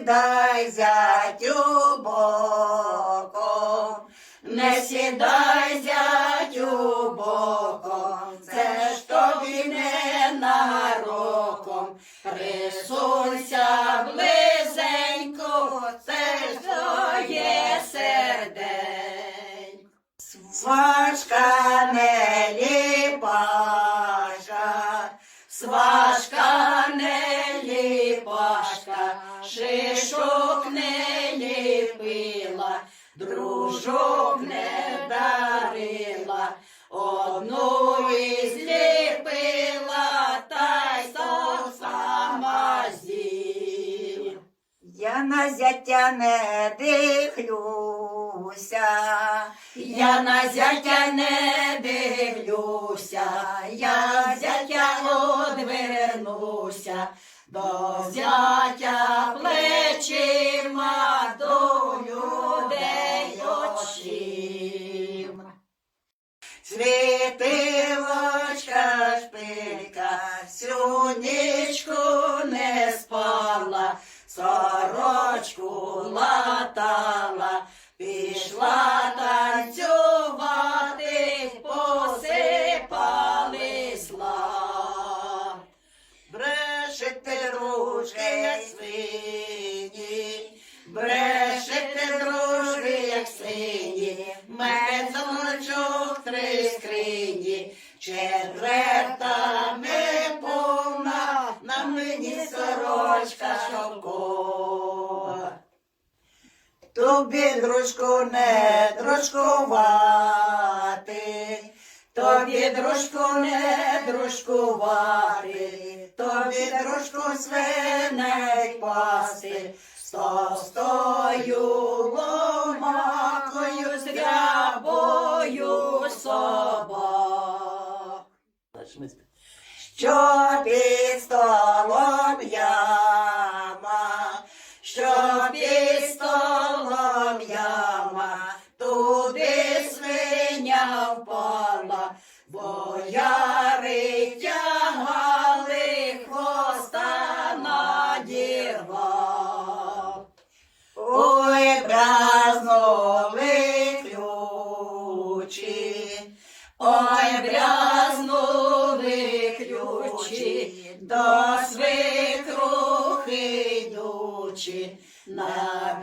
сідай зятю боком, не сідай зятю боком, це ж тобі не нароком, рисуйся близенько, це ж твоє сердень. Сважка не ліпаша, сважка. Я на зятя не дивлюся, я на зятя не дивлюся, я зятя одвернуся, до зятя плечима, до людей очима. Світилочка шпилька, всю не спала, сорочку латала, пішла танцювати, посипали слав. Брешете дружки, як свині, брешете дружки, як свині, мед замочок три скрині, четверта не повна, на мені сорочка шовкова. Тобі, дружку, не дружкувати, тобі, дружку, не дружкувати, тобі, дружку, свиней пасти, з товстою ломакою, з рябою собак. Що під яма, туди свиня впала, бояри тягали хвоста надірвав. Ой, брязнули ключі, ой, брязнули ключі, до свекрухи йдучи, на